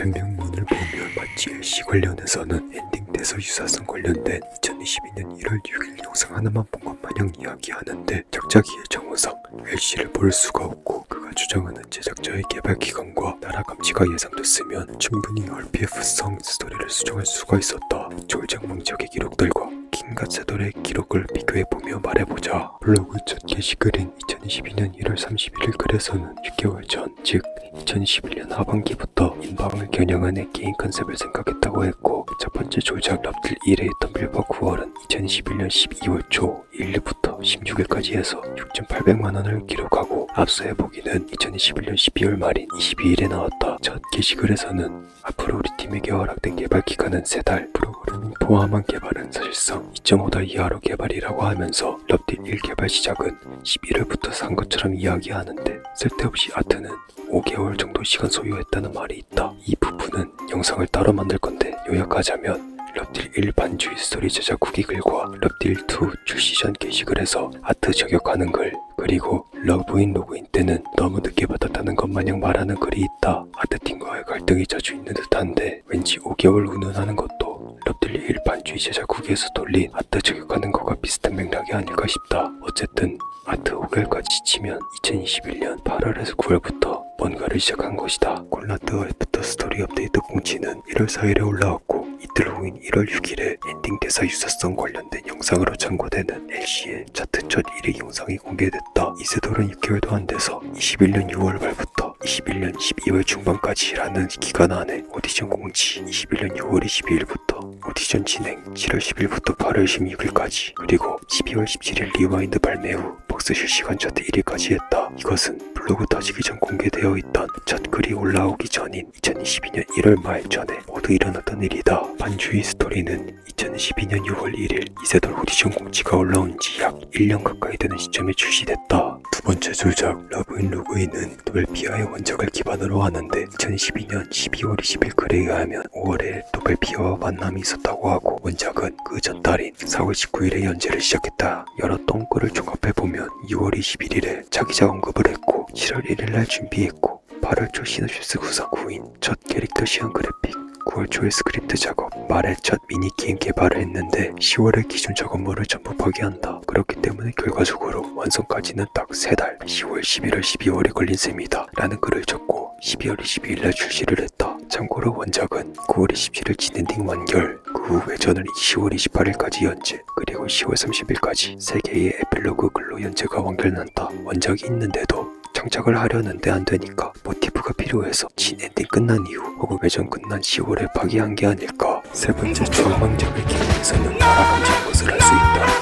백명문을 보면 마치 LC 관련해서는 엔딩 대서 유사성 관련된 2022년 1월 6일 영상 하나만 본 것 마냥 이야기하는데 작자기의 정호상 LC를 볼 수가 없고 그가 주장하는 제작자의 개발 기간과 나라 감지가 예상됐으면 충분히 RPF성 스토리를 수정할 수가 있었다. 졸장망적의 기록들과 킹가세돌의 기록을 비교해보며 말해보자. 블로그 첫 게시글인 2022년 1월 31일 글에서는 6개월 전, 즉 2021년 하반기부터 인방을 겨냥한 게임 컨셉을 생각했다고 했고 첫 번째 조작 럽들 1에 있던 빌버 9월은 2021년 12월 초 1일부터 16일까지 해서 6,800만 원을 기록하고 앞서 해보기는 2021년 12월 말인 22일에 나왔다. 첫 게시글에서는 앞으로 우리 팀에게 허락된 개발 기간은 3달, 프로그래밍 포함한 개발은 사실상 2.5달 이하로 개발이라고 하면서 럽딜 1 개발 시작은 11월부터 산 것처럼 이야기하는데 쓸데없이 아트는 5개월 정도 시간 소요했다는 말이 있다. 이 부분은 영상을 따로 만들 건데 요약하자면 럽딜 1 반주의 스토리 제작 후기 글과 럽딜 2 출시 전 게시글 에서 아트 저격하는 글 그리고 러브인 로그인 때는 너무 늦게 받았다는 것 마냥 말하는 글이 있다. 아트팀과의 갈등이 자주 있는 듯한데 왠지 5개월 운운하는 것도 럽딜 1 반주의 제작 후기에서 돌린 아트 저격하는 것과 비슷한 맥락이 아닐까 싶다. 어쨌든 아트 5개월까지 치면 2021년 8월에서 9월부터 뭔가를 시작한 것이다. 콜라트 애프터 스토리 업데이트 공지는 1월 4일에 올라왔고 이틀 후인 1월 6일에 엔딩 대사 유사성 관련된 영상으로 참고되는 LC의 차트 첫 1위 영상이 공개됐다. 이세돌은 6개월도 안 돼서 21년 6월 말부터 21년 12월 중반까지라는 기간 안에 오디션 공지 21년 6월 22일부터 오디션 진행 7월 10일부터 8월 16일까지 그리고 12월 17일 리와인드 발매 후 박스 실시간 차트 1위까지 했다. 이것은 블로그 터지기 전 공개되어 있던 첫 글이 올라오기 전인 2022년 1월 말 전에 모두 일어났던 일이다. 반주의 스토리는 2012년 6월 1일 이세돌 오디션 공지가 올라온 지 약 1년 가까이 되는 시점에 출시됐다. 두 번째 조작 러브인 로그인은 노벨피아의 원작을 기반으로 하는데 2012년 12월 20일 글에 의하면 5월에 노벨피아와 만남이 있었다고 하고 원작은 그 전달인 4월 19일에 연재를 시작했다. 여러 똥글을 종합해보면 6월 21일에 차기작 언급을 했고 7월 1일날 준비했고 8월 초 시놉시스 구성 후인 첫 캐릭터 시연 그래픽 9월 초에 스크립트 작업, 말의 첫 미니게임 개발을 했는데 10월에 기존 작업물을 전부 파기한다. 그렇기 때문에 결과적으로 완성까지는 딱 3달, 10월, 11월, 12월이 걸린 셈이다. 라는 글을 적고 12월 22일날 출시를 했다. 참고로 원작은 9월 27일 진엔딩 완결, 그 후 외전을 10월 28일까지 연재, 그리고 10월 30일까지 3개의 에필로그 글로 연재가 완결난다. 원작이 있는데도 장착을 하려는데 안 되니까 모티브가 필요해서 진엔딩 끝난 이후 혹은 외전 끝난 10월에 파기한 게 아닐까. 세 번째 주황방작의 기능에서는 나라감지한 것을 할 수 있다.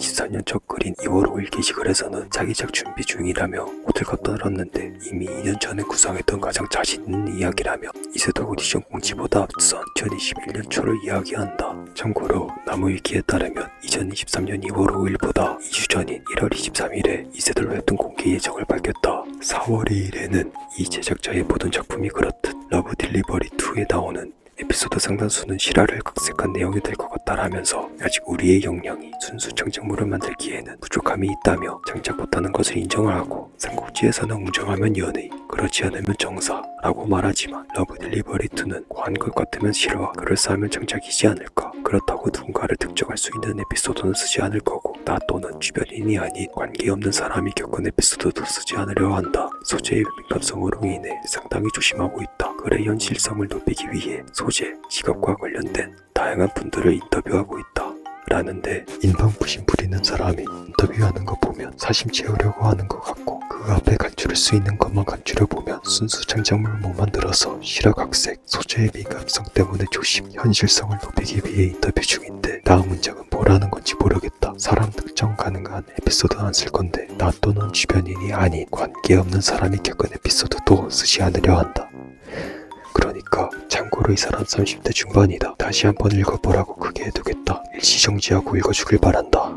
일단 24년 첫 글인 2월 5일 게시글에서는 자기작 준비 중이라며 호들갑 떨었는데 이미 2년 전에 구상했던 가장 자신 있는 이야기라며 이세돌 오디션 공지보다 앞선 2021년 초를 이야기한다. 참고로 나무위키에 따르면 2023년 2월 5일보다 2주 전인 1월 23일에 이세돌 웹툰 공개 예정을 밝혔다. 4월 2일에는 이 제작자의 모든 작품이 그렇듯 러브 딜리버리 2에 나오는 에피소드 상당수는 실화를 각색한 내용이 될 것 같다라면서 아직 우리의 역량이 순수 창작물을 만들기에는 부족함이 있다며 장착 못하는 것을 인정을 하고 삼국지에서는 웅정하면 연의 그렇지 않으면 정사라고 말하지만 러브 딜리버리 2는 과한 것 같으면 실화 그럴싸하면 장착이지 않을까. 그렇다고 누군가를 특정할 수 있는 에피소드는 쓰지 않을 거고 나 또는 주변인이 아닌 관계없는 사람이 겪은 에피소드도 쓰지 않으려 한다. 소재의 민감성으로 인해 상당히 조심하고 있다. 글의 현실성을 높이기 위해 소재, 직업과 관련된 다양한 분들을 인터뷰하고 있다. 라는데 인방부심 부리는 사람이 인터뷰하는 거 보면 사심 채우려고 하는 것 같고 그 앞에 간추릴 수 있는 것만 간추려 보면 순수 창작물을 못 만들어서 실화각색, 소재의 민감성 때문에 조심, 현실성을 높이기 위해 인터뷰 중인데 다음 문장은 뭐라는 건지 모르겠다. 사람 특정 가능한 에피소드 안쓸 건데 나 또는 주변인이 아닌 관계없는 사람이 겪은 에피소드도 쓰지 않으려 한다. 그러니까 참고로 이 사람 30대 중반이다. 다시 한번 읽어보라고 크게 해두겠다. 일시정지하고 읽어주길 바란다.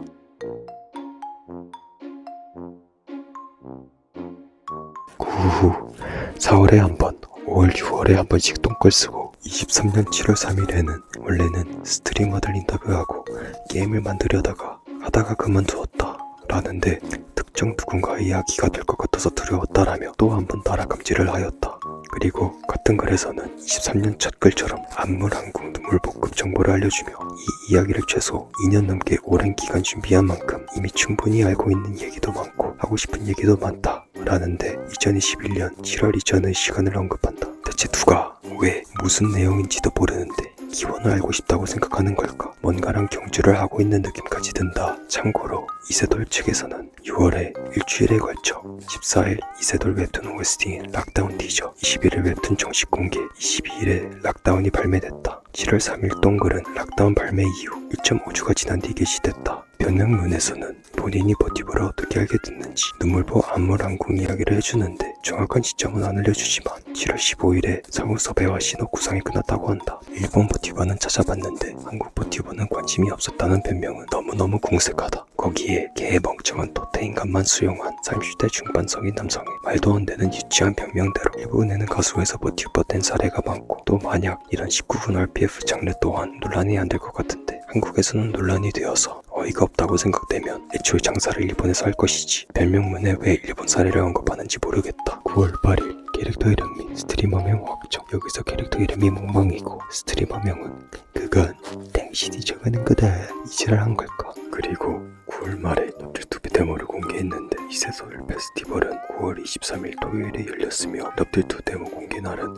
그후 4월에 한 번, 5월, 6월에 한 번씩 똥글 쓰고 23년 7월 3일에는 원래는 스트리머들 인터뷰하고 게임을 만들려다가 하다가 그만두었다. 라는데 특정 누군가의 이야기가 될 것 같아서 두려웠다라며 또 한번 나라 감지를 하였다. 그리고 같은 글에서는 23년 첫 글처럼 안물항공 눈물복급 정보를 알려주며 이 이야기를 최소 2년 넘게 오랜 기간 준비한 만큼 이미 충분히 알고 있는 얘기도 많고 하고 싶은 얘기도 많다 라는데 2021년 7월 이전의 시간을 언급한다. 대체 누가 왜 무슨 내용인지도 모르는데 기원을 알고 싶다고 생각하는 걸까? 뭔가랑 경주를 하고 있는 느낌까지 든다. 참고로 이세돌 측에서는 6월에 일주일에 걸쳐 14일 이세돌 웹툰 OST인 락다운 티저 21일 웹툰 정식 공개 22일에 락다운이 발매됐다. 7월 3일 동글은 락다운 발매 이후 1.5주가 지난 뒤 게시됐다. 변명문에서는 본인이 버티버를 어떻게 알게 됐는지 눈물보 안물항공 이야기를 해주는데 정확한 시점은 안 알려주지만 7월 15일에 상호 섭외와 신호 구상이 끝났다고 한다. 일본 버티버는 찾아봤는데 한국 버티버는 관심이 없었다는 변명은 너무너무 궁색하다. 거기에 개의 멍청한 토테인감만 수용한 30대 중반 성인 남성의 말도 안 되는 유치한 변명대로 일본에는 가수에서 버티버 된 사례가 많고 또 만약 이런 19금 RPF 장르 또한 논란이 안 될 것 같은데 한국에서는 논란이 되어서 어이가 없다고 생각되면 애초에 장사를 일본에서 할 것이지 별명문에 왜 일본 사례를 언급하는지 모르겠다 9월 8일 캐릭터 이름 및 스트리머명 확정 여기서 캐릭터 이름이 몽망이고 스트리머명은 그건 당신이 정하는 거다. 이지랄 한 걸까 그리고 9월 말에 럽딜투비 데모를 공개했는데 이세솔 페스티벌은 9월 23일 토요일에 열렸으며 럽딜투 데모 공개 날은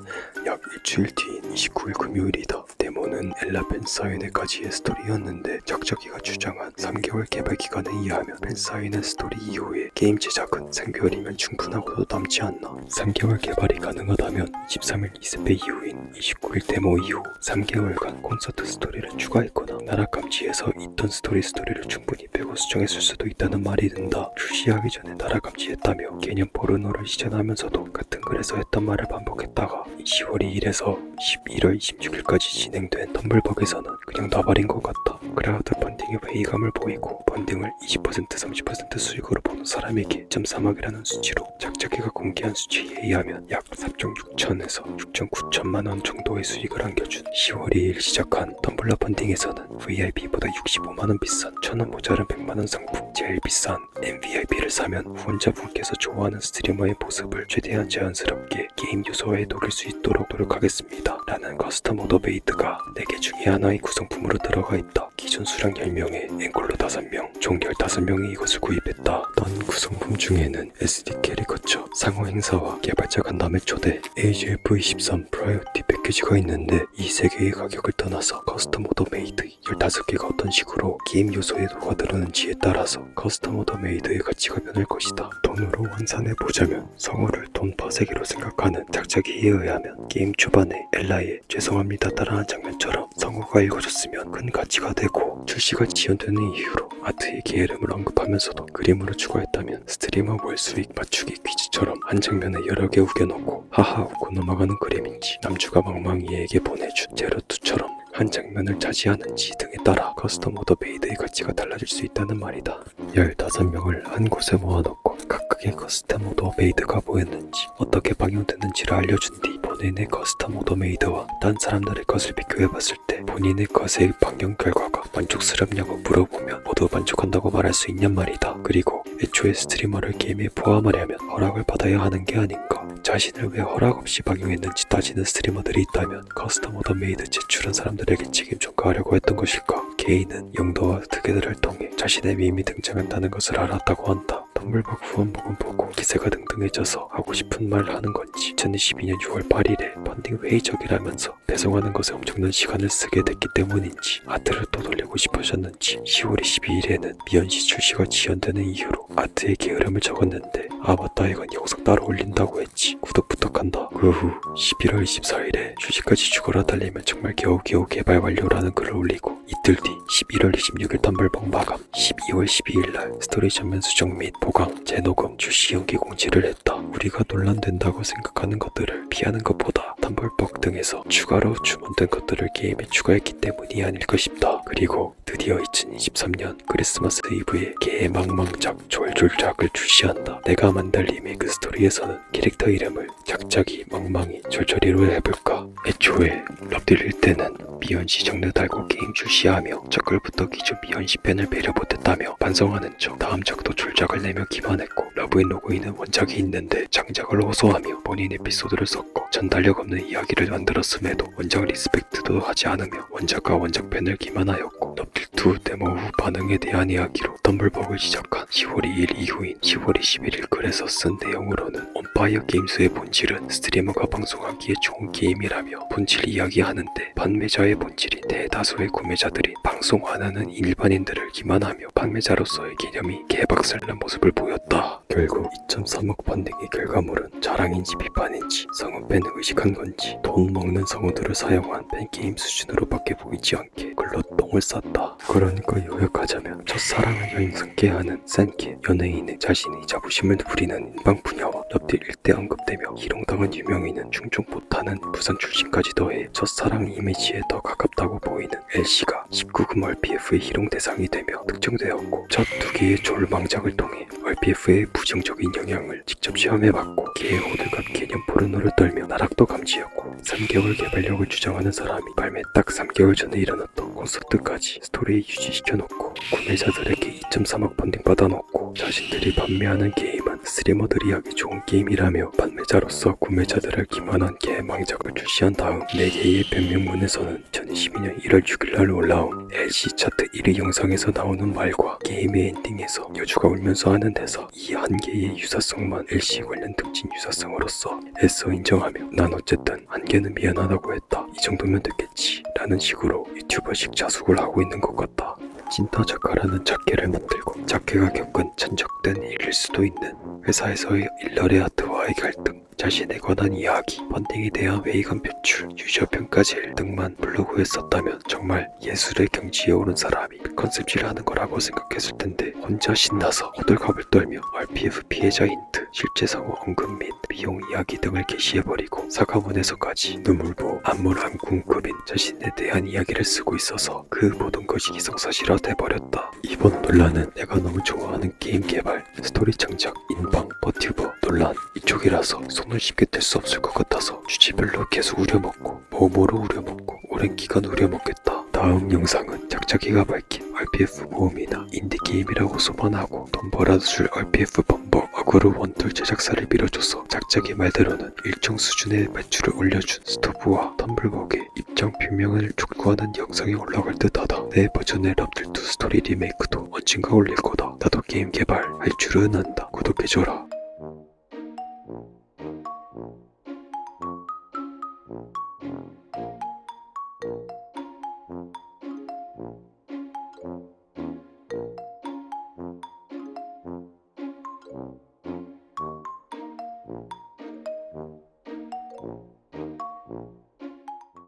약 일주일 뒤인 29일 금요일이다. 데모는 엘라 팬사인회 까지의 스토리였는데 작작이가 주장한 3개월 개발 기간에 의하면 팬사인회 스토리 이후에 게임 제작은 3개월이면 충분하고도 남지 않나. 3개월 개발이 가능하다면 23일 2세배 이후인 29일 데모 이후 3개월간 콘서트 스토리를 추가했거나 나라 감지에서 있던 스토리 스토리를 충분히 빼고 수정했을 수도 있다는 말이 든다 출시하기 전에 나라 감지했다며 개념 포르노를 시전하면서도 같은 글에서 했던 말을 반복했다가 10월 2일에서 11월 26일까지 진행된 텀블벅에서는 그냥 놔버린 것 같다. 크라우드 펀딩의 회의감을 보이고 펀딩을 20% 30% 수익으로 보는 사람에게 1.3억이라는 수치로 작작이가 공개한 수치에 의하면 약 3.6천에서 6.9천만 원 정도의 수익을 안겨준 10월 2일 시작한 텀블러 펀딩에서는 VIP보다 65만 원 비싼 천원 모자른 100만 원 상품 제일 비싼 MVIP를 사면 후원자분께서 좋아하는 스트리머의 모습을 최대한 자연스럽게 게임 요소에 녹일 수 있도록 노력하겠습니다. 라는 커스텀 오더 베이드가 4개 중에 하나의 구성품으로 들어가 있다. 기존 수량 10명에 앵콜로 5명, 총 15명이 이것을 구입했다. 던 구성품 중에는 SDK를 거쳐 상호 행사와 개발자 간담회 초대, AGF23 프라이어티 패키지가 있는데 이 세 개의 가격을 떠나서 커스텀 오더 메이드 15개가 어떤 식으로 게임 요소에 녹아들었는지에 따라서 커스텀 오더 메이드의 가치가 변할 것이다. 돈으로 환산해 보자면 성우를 돈 파세기로 생각하는 작작이에 의하면 게임 초반에 엘라의 죄송합니다 따라한 장면처럼 성우가 읽어줬으면 큰 가치가 되고 출시가 지연되는 이유로 아트의 게으름을 언급하면서도 그림으로 추가했다면 스트리머 월 수익 맞추기 퀴즈처럼 한 장면에 여러 개 우겨놓고 하하 웃고 넘어가는 그림인지 남주가 망망이에게 보내준 제로투처럼 한 장면을 차지하는지 등에 따라 커스텀 오더 메이드의 가치가 달라질 수 있다는 말이다. 15명을 한 곳에 모아놓고 각각의 커스텀 오더 메이드가 뭐였는지 어떻게 방영되는지를 알려준 뒤 본인의 커스텀 오더 메이드와 딴 사람들의 것을 비교해봤을 때 본인의 것의 방영 결과가 만족스럽냐고 물어보면 모두 만족한다고 말할 수 있냔 말이다. 그리고 애초에 스트리머를 게임에 포함하려면 허락을 받아야 하는 게 아닌가. 자신을 왜 허락 없이 방영했는지 따지는 스트리머들이 있다면 커스텀 오더 메이드 제출한 사람들에게 책임 전가하려고 했던 것일까? 게이는 영도와 특혜들을 통해 자신의 밈이 등장한다는 것을 알았다고 한다. 텀블벅 후원복은 보고 기세가 등등해져서 하고 싶은 말을 하는 건지 2022년 6월 8일에 펀딩 회의적이라면서 배송하는 것에 엄청난 시간을 쓰게 됐기 때문인지 아트를 또 돌리고 싶으셨는지 10월 22일에는 미연시 출시가 지연되는 이유로 아트의 게으름을 적었는데 아 맞다 이건 영상 따로 올린다고 했지 구독 부탁한다. 그 후 11월 24일에 휴식까지 죽어라 달리면 정말 겨우겨우 개발 완료라는 글을 올리고 이틀 뒤 11월 26일 텀블벅 마감 12월 12일 날 스토리 전면 수정 및 보강 재녹음 출시 연기 공지를 했다. 우리가 논란된다고 생각하는 것들을 피하는 것보다 텀블벅 등에서 추가로 주문된 것들을 게임에 추가했기 때문이 아닐까 싶다. 그리고 드디어 2023년 크리스마스 이브에 개의 망망작 졸졸작을 출시한다. 내가 만들 리메이크 스토리에서는 캐릭터 이름을 작작이 망망이 졸졸이로 해볼까? 애초에 럽딜일 때는 미연씨 장르 달고 게임 출시하며 첫 글부터 기존 미연씨 팬을 배려 못했다며 반성하는 척 다음 작도 졸작을 내며 기만했고 러브인 로그인은 원작이 있는데 장작을 호소하며 본인 에피소드를 섞어 전달력 없는 이야기를 만들었음에도 원작 리스펙트도 하지 않으며 원작과 원작 팬을 기만하였고 럽딜2 데모 후 반응에 대한 이야기로 덤블벅을 시작한 10월 2일 이후인 10월 21일 글에서 쓴 내용으로는 온파이어 게임스의 본질은 스트리머가 방송하기에 좋은 게임이라며 본질 이야기하는데 판매자의 본질이 대다수의 구매자들이 방송 안 하는 일반인들을 기만하며 판매자로서의 개념이 개박살난 모습을 보였다. 결국 2.3억 펀딩의 결과물은 자랑인지 비판인지 성우 팬을 의식한 건지 돈 먹는 성우들을 사용한 팬게임 수준으로밖에 보이지 않게 글로 똥을 쌌다. 그러니까 요약하자면 첫사랑을 연상케 하는 센케 연예인의 자신의 자부심을 부리는 인방 분야와 럽딜 일대 언급되며 희롱당한 유명인은 충족 못하는 부산 출신까지 더해 첫사랑 이미지에 더 가깝다고 보이는 LC가 19금 RPF의 희롱 대상이 되며 특정되었고 첫 두 개의 졸망작을 통해 RPF의 부정적인 영향을 직접 시험해봤고 개의 호들갑 개념 포르노를 떨며 나락도 감지했고 3개월 개발력을 주장하는 사람이 발매 딱 3개월 전에 일어났던 콘서트까지 스토리에 유지시켜놓고 구매자들에게 2.3억 펀딩 받아놓고 자신들이 판매하는 게임은 스트리머들이 하기 좋은 게임이라며 판매자로서 구매자들을 기만한 개망작을 출시한 다음 4개의 변명문에서는 2022년 1월 6일날 올라온 LC 차트 1위 영상에서 나오는 말과 게임의 엔딩에서 여주가 울면서 하는 대사 이 한 개의 유사성만 LC 관련 특징 유사성으로서 애써 인정하며 난 어쨌든 한 개는 미안하다고 했다. 이 정도면 됐겠지 라는 식으로 유튜버식 자숙을 하고 있는 것 같다 찐따 작가라는 작계를 만들고 작계가 겪은 천적된 일일 수도 있는 회사에서의 일러리 아트와의 갈등 자신에 관한 이야기, 펀딩에 대한 회의감 표출, 유저 평가 제일 등만 블로그에 썼다면 정말 예술의 경지에 오른 사람이 그 컨셉질을 하는 거라고 생각했을 텐데 혼자 신나서 호들갑을 떨며 RPF 피해자 힌트, 실제 상호 언급 및 비용 이야기 등을 게시해버리고 사과문에서까지 눈물보 안물 안궁급인 자신에 대한 이야기를 쓰고 있어서 그 모든 것이 기성사실화 돼버렸다. 이번 논란은 내가 너무 좋아하는 게임 개발, 스토리 창작, 인방, 버튜버 논란 이쪽이라서 손을 쉽게 뗄수 없을 것 같아서 주제별로 계속 우려먹고 모모로 우려먹고 오랜 기간 우려먹겠다. 다음 영상은 작작이가 밝힌 RPF 모험이나 인디게임이라고 소문하고 돈 벌어줄 RPF 범벅 어그로 원툴 제작사를 밀어줘서 작작이 말대로는 일정 수준의 매출을 올려준 스토브와 텀블벅의 입장 표명을 촉구하는 영상이 올라갈 듯하다. 내 버전의 럽들2 스토리 리메이크도 언젠가 올릴 거다. 나도 게임 개발 할 줄은 안다. 구독해줘라.